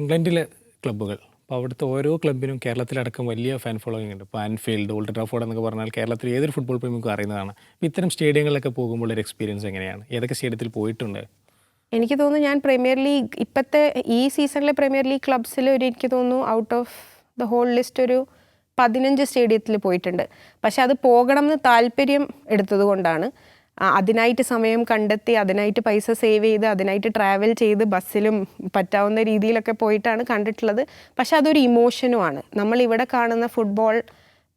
ഇംഗ്ലണ്ടിലെ ക്ലബ്ബുകൾ. അപ്പോൾ അവിടുത്തെ ഓരോ ക്ലബിനും കേരളത്തിലടക്കം വലിയ ഫാൻ ഫോളോയിങ് ഉണ്ട്. ഇപ്പോൾ ആൻഫീൽഡ് ഓൾഡ് ട്രാഫോർഡ് എന്നൊക്കെ പറഞ്ഞാൽ കേരളത്തിൽ ഏതൊരു ഫുട്ബോൾ പ്രേമിക്കും അറിയുന്നതാണ്. അപ്പോൾ ഇത്തരം സ്റ്റേഡിയങ്ങളിലൊക്കെ പോകുമ്പോൾ ഒരു എക്സ്പീരിയൻസ് എങ്ങനെയാണ്? ഏതൊക്കെ സ്റ്റേഡിയത്തിൽ പോയിട്ടുണ്ട്? എനിക്ക് തോന്നുന്നു ഞാൻ പ്രീമിയർ ലീഗ് ഇപ്പോഴത്തെ ഈ സീസണിലെ പ്രീമിയർ ലീഗ് ക്ലബ്സിൽ ഒരു എനിക്ക് തോന്നുന്നു out of the whole list ഒരു പതിനഞ്ച് സ്റ്റേഡിയത്തിൽ പോയിട്ടുണ്ട്. പക്ഷെ അത് പോകണം എന്ന് താല്പര്യം എടുത്തത് കൊണ്ടാണ് അതിനായിട്ട് സമയം കണ്ടെത്തി അതിനായിട്ട് പൈസ സേവ് ചെയ്ത് അതിനായിട്ട് ട്രാവൽ ചെയ്ത് ബസ്സിലും പറ്റാവുന്ന രീതിയിലൊക്കെ പോയിട്ടാണ് കണ്ടിട്ടുള്ളത്. പക്ഷെ അതൊരു ഇമോഷനുമാണ് നമ്മൾ ഇവിടെ കാണുന്ന ഫുട്ബോൾ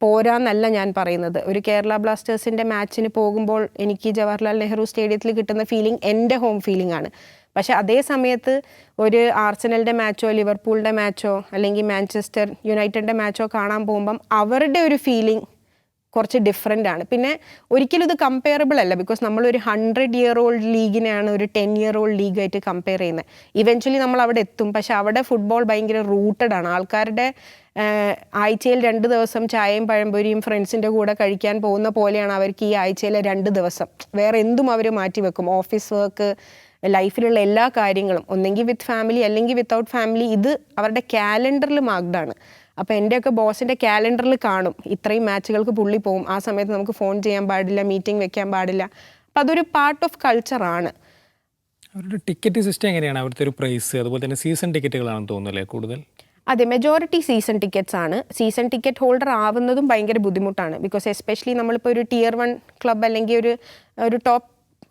പോരാന്നല്ല ഞാൻ പറയുന്നത്. ഒരു കേരള ബ്ലാസ്റ്റേഴ്സിന്റെ മാച്ചിന് പോകുമ്പോൾ എനിക്ക് ജവഹർലാൽ നെഹ്റു സ്റ്റേഡിയത്തിൽ കിട്ടുന്ന ഫീലിംഗ് എന്റെ ഹോം ഫീലിംഗ് ആണ്. പക്ഷെ അതേ സമയത്ത് ഒരു ആർസനലിന്റെ മാച്ചോ ലിവർപൂളിന്റെ മാച്ചോ അല്ലെങ്കിൽ മാഞ്ചസ്റ്റർ യുണൈറ്റഡിന്റെ മാച്ചോ കാണാൻ പോകുമ്പം അവരുടെ ഒരു ഫീലിംഗ് കുറച്ച് ഡിഫറെന്റ് ആണ്. പിന്നെ ഒരിക്കലും ഇത് കമ്പയറബിൾ അല്ല. ബിക്കോസ് നമ്മൾ ഒരു ഹൺഡ്രഡ് ഇയർ ഓൾഡ് ലീഗിനെയാണ് ഒരു ടെൻ ഇയർ ഓൾഡ് ലീഗായിട്ട് കമ്പയർ ചെയ്യുന്നത്. ഇവൻച്വലി നമ്മൾ അവിടെ എത്തും. പക്ഷെ അവിടെ ഫുട്ബോൾ ഭയങ്കര റൂട്ടഡ് ആണ്. ആൾക്കാരുടെ ആഴ്ചയിൽ രണ്ട് ദിവസം ചായയും പഴംപൊരിയും ഫ്രണ്ട്സിന്റെ കൂടെ കഴിക്കാൻ പോകുന്ന പോലെയാണ് അവർക്ക് ഈ ആഴ്ചയിലെ രണ്ട് ദിവസം. വേറെ എന്തും അവർ മാറ്റി വെക്കും. ഓഫീസ് വർക്ക് ലൈഫിലുള്ള എല്ലാ കാര്യങ്ങളും. ഒന്നെങ്കിൽ വിത്ത് ഫാമിലി അല്ലെങ്കിൽ വിത്തൗട്ട് ഫാമിലി ഇത് അവരുടെ കാലണ്ടറിൽ മാർക്ഡാണ് അപ്പോൾ എന്റെയൊക്കെ ബോസിന്റെ കാലണ്ടറിൽ കാണും. ഇത്രയും മാച്ചുകൾക്ക് പുള്ളി പോകും ആ സമയത്ത് നമുക്ക് ഫോൺ ചെയ്യാൻ പാടില്ല മീറ്റിംഗ് വെക്കാൻ പാടില്ല. അപ്പം അതൊരു പാർട്ട് ഓഫ് കൾച്ചറാണ് അവരുടെ ടിക്കറ്റ് സിസ്റ്റം എങ്ങനെയാണ് അവിടുത്തെ ഒരു പ്രൈസ് അതുപോലെ തന്നെ സീസൺ ടിക്കറ്റുകളാണെന്ന് തോന്നുന്നല്ലേ കൂടുതൽ? അതെ മെജോറിറ്റി സീസൺ ടിക്കറ്റ്സ് ആണ്. സീസൺ ടിക്കറ്റ് ഹോൾഡർ ആവുന്നതും ഭയങ്കര ബുദ്ധിമുട്ടാണ്. ബിക്കോസ് എസ്പെഷ്യലി നമ്മളിപ്പോൾ ഒരു ടിയർ വൺ ക്ലബ്ബ് അല്ലെങ്കിൽ ഒരു ഒരു ടോപ്പ്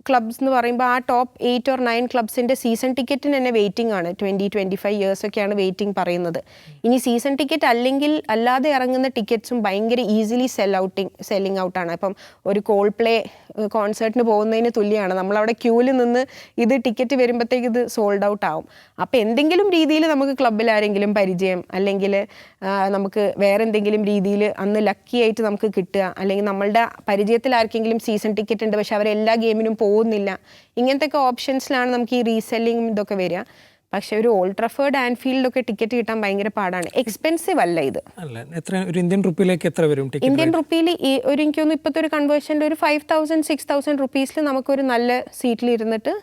ക്ലബ്സ് എന്ന് പറയുമ്പോൾ ആ ടോപ്പ് എയ്റ്റ് ഓർ നയൻ ക്ലബ്സിന്റെ സീസൺ ടിക്കറ്റിന് തന്നെ വെയിറ്റിംഗ് ആണ്. ട്വന്റി ട്വന്റി ഫൈവ് ഇയേഴ്സൊക്കെയാണ് വെയിറ്റിംഗ് പറയുന്നത്. ഇനി സീസൺ ടിക്കറ്റ് അല്ലെങ്കിൽ അല്ലാതെ ഇറങ്ങുന്ന ടിക്കറ്റ്സും ഭയങ്കര ഈസിലി സെൽ ഔട്ടിങ് സെല്ലിംഗ് ഔട്ടാണ് അപ്പം ഒരു കോൾ പ്ലേ കോൺസേർട്ടിന് പോകുന്നതിന് തുല്യമാണ് നമ്മളവിടെ ക്യൂവിൽ നിന്ന് ഇത് ടിക്കറ്റ് വരുമ്പോഴത്തേക്ക് ഇത് സോൾഡ് ഔട്ട് ആവും. അപ്പോൾ എന്തെങ്കിലും രീതിയിൽ നമുക്ക് ക്ലബ്ബിൽ ആരെങ്കിലും പരിചയം അല്ലെങ്കിൽ നമുക്ക് വേറെ എന്തെങ്കിലും രീതിയിൽ അന്ന് ലക്കി ആയിട്ട് നമുക്ക് കിട്ടുക. അല്ലെങ്കിൽ നമ്മളുടെ പരിചയത്തിൽ ആർക്കെങ്കിലും സീസൺ ടിക്കറ്റ് ഉണ്ട്. പക്ഷെ അവർ എല്ലാ ഗെയിമിനും പോകുന്നില്ല. ഇങ്ങനത്തെ ഒക്കെ ഓപ്ഷൻസിലാണ് നമുക്ക് ഈ റീസെല്ലിംഗ് ഇതൊക്കെ വരിക. പക്ഷേ ഒരു ഓൾഡ് ട്രഫേർഡ് ആൻഫീൽഡൊക്കെ ടിക്കറ്റ് കിട്ടാൻ ഭയങ്കര പാടാണ്. എക്സ്പെൻസീവ് അല്ല ഇത്. അല്ല എത്ര ഒരു ഇന്ത്യൻ റുപ്പിയിലേക്ക് എത്ര വരും ഇന്ത്യൻ റുപ്പിയിൽ ഈ ഒരു എനിക്ക് തോന്നുന്നു ഇപ്പോഴത്തെ ഒരു കൺവേർഷന്റെ ഒരു ഫൈവ് തൗസൻഡ് സിക്സ് തൗസൻഡ് റുപ്പീസിൽ നമുക്കൊരു നല്ല സീറ്റിൽ ഇരുന്നിട്ട്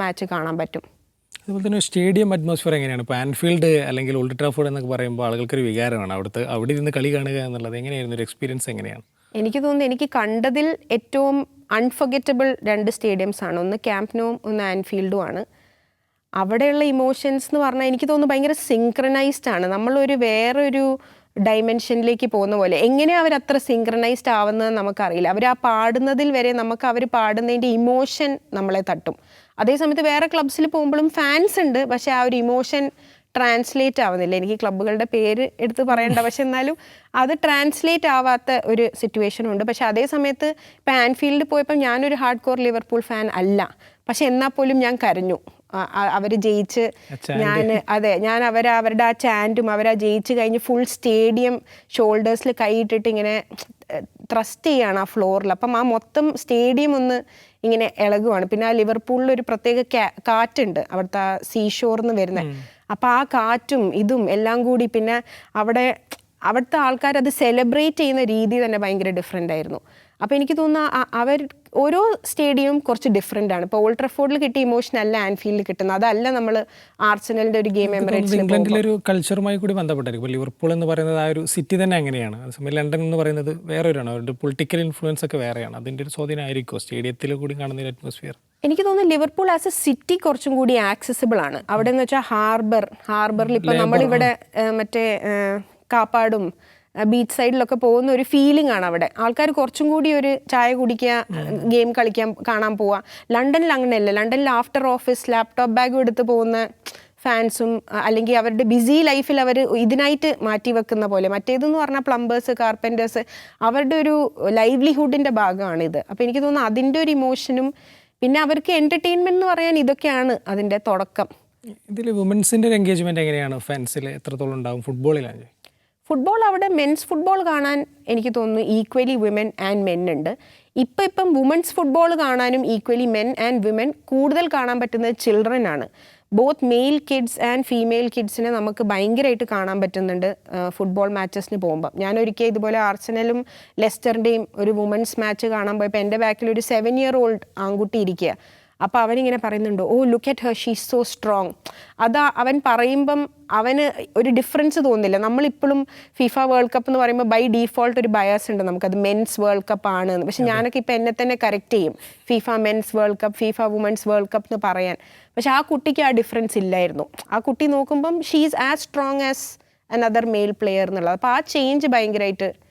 മാച്ച് കാണാൻ പറ്റും. അതുപോലെ തന്നെ സ്റ്റേഡിയം അറ്റ്മോസ്ഫിയർ എങ്ങനെയാണ്? ഇപ്പോൾ ആൻഫീൽഡ് അല്ലെങ്കിൽ ഓൾഡ് ട്രാഫോർഡ് എന്നൊക്കെ പറയുമ്പോൾ ആളുകൾക്കൊരു വികാരമാണ്. അവിടുത്തെ അവിടെ ഇരുന്ന് കളി കാണുക എന്നുള്ളത് എങ്ങനെയായിരുന്നു? ഒരു എക്സ്പീരിയൻസ് എങ്ങനെയാണ്? എനിക്ക് തോന്നുന്നു എനിക്ക് കണ്ടതിൽ ഏറ്റവും അൺഫർഗറ്റബിൾ രണ്ട് സ്റ്റേഡിയംസ് ആണ്. ഒന്ന് ക്യാമ്പ്നോവും ഒന്ന് ആൻഫീൽഡും ആണ്. അവിടെയുള്ള ഇമോഷൻസ് എന്ന് പറഞ്ഞാൽ എനിക്ക് തോന്നുന്നു ഭയങ്കര സിങ്ക്രണൈസ്ഡ് ആണ്. നമ്മളൊരു വേറൊരു ഡൈമെൻഷനിലേക്ക് പോകുന്ന പോലെ. എങ്ങനെയാണ് അവർ അത്ര സിങ്ക്രണൈസ്ഡ് ആവുന്നത് നമുക്കറിയില്ല. അവർ ആ പാടുന്നതിൽ വരെ നമുക്ക് അവർ പാടുന്നതിന്റെ ഇമോഷൻ നമ്മളെ തട്ടും. അതേസമയത്ത് വേറെ ക്ലബ്സിൽ പോകുമ്പോഴും ഫാൻസ് ഉണ്ട്. പക്ഷേ ആ ഒരു ഇമോഷൻ ട്രാൻസ്ലേറ്റ് ആവുന്നില്ല. എനിക്ക് ക്ലബ്ബുകളുടെ പേര് എടുത്ത് പറയണ്ട. പക്ഷെ എന്നാലും അത് ട്രാൻസ്ലേറ്റ് ആവാത്ത ഒരു സിറ്റുവേഷൻ ഉണ്ട്. പക്ഷെ അതേ സമയത്ത് ഇപ്പം ആൻഫീൽഡ് പോയപ്പോൾ ഞാനൊരു ഹാർഡ് കോർ ലിവർപൂൾ ഫാൻ അല്ല. പക്ഷെ എന്നാൽ പോലും ഞാൻ കരഞ്ഞു. അവർ ജയിച്ച് ഞാൻ അതെ ഞാൻ അവർ അവരുടെ ആ ചാന്റും അവരാ ജയിച്ച് കഴിഞ്ഞ് ഫുൾ സ്റ്റേഡിയം ഷോൾഡേഴ്സിൽ കൈയിട്ടിട്ട് ഇങ്ങനെ ത്രസ്റ്റ് ചെയ്യാണ് ആ ഫ്ലോറിൽ അപ്പം ആ മൊത്തം സ്റ്റേഡിയം ഒന്ന് ഇങ്ങനെ ഇളകുവാണ്. പിന്നെ ആ ലിവർപൂളിൽ ഒരു പ്രത്യേക കാറ്റുണ്ട്. അവിടുത്തെ ആ സീഷോർന്ന് വരുന്നത് അപ്പം ആ കാറ്റും ഇതും എല്ലാം കൂടി പിന്നെ അവിടെ അവിടുത്തെ ആൾക്കാർ അത് സെലിബ്രേറ്റ് ചെയ്യുന്ന രീതി തന്നെ ഭയങ്കര ഡിഫറെന്റ് ആയിരുന്നു. അപ്പോൾ എനിക്ക് തോന്നുന്നു അവർ ഓരോ സ്റ്റേഡിയവും കുറച്ച് ഡിഫറെന്റ് ആണ്. ഇപ്പോൾ ഓൾഡ് ട്രഫോർഡിൽ കിട്ടിയ ഇമോഷൻ അല്ല ആൻഫീൽഡിൽ കിട്ടുന്നത്. അതല്ല നമ്മൾ ആർസനലിന്റെ ഒരു ഗെയിം ഇംഗ്ലണ്ടിലെ ഒരു കൾച്ചറുമായി കൂടി ബന്ധപ്പെട്ടായിരിക്കും ഇപ്പോൾ ലിവർപൂൾ എന്ന് പറയുന്നത് ആ ഒരു സിറ്റി തന്നെ അങ്ങനെയാണ്. അതേസമയം ലണ്ടൻ എന്ന് പറയുന്നത് വേറെ ഒരാണ് അവരുടെ പൊളിറ്റിക്കൽ ഇൻഫ്ലുവൻസ് ഒക്കെ വേറെയാണ്. അതിന്റെ ഒരു സ്വാധീനമായിരിക്കും സ്റ്റേഡിയത്തിൽ കൂടി കാണുന്ന ഒരു അറ്റ്മോസ്ഫിയർ എനിക്ക് തോന്നുന്നു ലിവർപൂൾ ആസ് എ സിറ്റി കുറച്ചും കൂടി ആക്സസിബിൾ ആണ്. അവിടെ എന്ന് വെച്ചാൽ ഹാർബർ ഹാർബറിൽ ഇപ്പം നമ്മളിവിടെ മറ്റേ കാപ്പാടും ബീച്ച് സൈഡിലൊക്കെ പോകുന്ന ഒരു ഫീലിംഗ് ആണ് അവിടെ. ആൾക്കാർ കുറച്ചും കൂടി ഒരു ചായ കുടിക്കുക ഗെയിം കളിക്കാൻ കാണാൻ പോവുക. ലണ്ടനിൽ അങ്ങനെയല്ല. ലണ്ടനിൽ ആഫ്റ്റർ ഓഫീസ് ലാപ്ടോപ്പ് ബാഗും എടുത്ത് പോകുന്ന ഫാൻസും അല്ലെങ്കിൽ അവരുടെ ബിസി ലൈഫിൽ അവർ ഇതിനായിട്ട് മാറ്റി വെക്കുന്ന പോലെ. മറ്റേതെന്ന് പറഞ്ഞാൽ പ്ലംബേഴ്സ് കാർപ്പന്റേഴ്സ് അവരുടെ ഒരു ലൈവ്ലിഹുഡിന്റെ ഭാഗമാണിത് അപ്പോൾ എനിക്ക് തോന്നുന്നു അതിന്റെ ഒരു ഇമോഷനും പിന്നെ അവർക്ക് എന്റർടൈൻമെന്റ് എന്ന് പറയാൻ ഇതൊക്കെയാണ് അതിന്റെ തുടക്കം. ഇതിൽ വുമൻസിന്റെ എൻഗേജ്മെന്റ് എങ്ങനെയാണ് ഫാൻസിൽ എത്രത്തോളം ഉണ്ടാവും? ഫുട്ബോളിലാണ് ഫുട്ബോൾ അവിടെ മെൻസ് ഫുട്ബോൾ കാണാൻ എനിക്ക് തോന്നുന്നു ഈക്വലി വിമൻ ആൻഡ് മെൻ ഉണ്ട്. ഇപ്പം ഇപ്പം വുമൻസ് ഫുട്ബോൾ കാണാനും ഈക്വലി മെൻ ആൻഡ് വിമൻ കൂടുതൽ കാണാൻ പറ്റുന്നത് ചിൽഡ്രൻ ആണ്. Both male kids and female കിഡ്സിനെ നമുക്ക് ഭയങ്കരമായിട്ട് കാണാൻ പറ്റുന്നുണ്ട് ഫുട്ബോൾ മാച്ചസിന് പോകുമ്പോൾ ഞാൻ ഒരിക്കൽ ഇതുപോലെ ആർസനലും ലെസ്റ്ററിന്റെയും ഒരു വുമൻസ് മാച്ച് കാണാൻ പോയപ്പോൾ എന്റെ ബാക്കിൽ ഒരു സെവൻ ഇയർ ഓൾഡ് ആൺകുട്ടി ഇരിക്കുക. അപ്പോൾ അവനിങ്ങനെ പറയുന്നുണ്ട് ഓ look at her she so strong അതാ അവൻ പറയുമ്പം അവന് ഒരു ഡിഫറൻസ് തോന്നുന്നില്ല. നമ്മളിപ്പോഴും ഫിഫ വേൾഡ് കപ്പ് എന്ന് പറയുമ്പോൾ ബൈ ഡീഫോൾട്ട് ഒരു ബയസ് ഉണ്ട് നമുക്കത് മെൻസ് വേൾഡ് കപ്പ് ആണ്. പക്ഷെ ഞാനൊക്കെ ഇപ്പം എന്നെ തന്നെ കറക്റ്റ് ചെയ്യും. FIFA men's world cup FIFA women's world cup എന്ന് പറയാൻ. പക്ഷെ ആ കുട്ടിക്ക് ആ ഡിഫറൻസ് ഇല്ലായിരുന്നു. ആ കുട്ടി നോക്കുമ്പം she is as strong as another male player എന്നുള്ളത്. അപ്പോൾ ആ ചേഞ്ച് ഭയങ്കരമായിട്ട്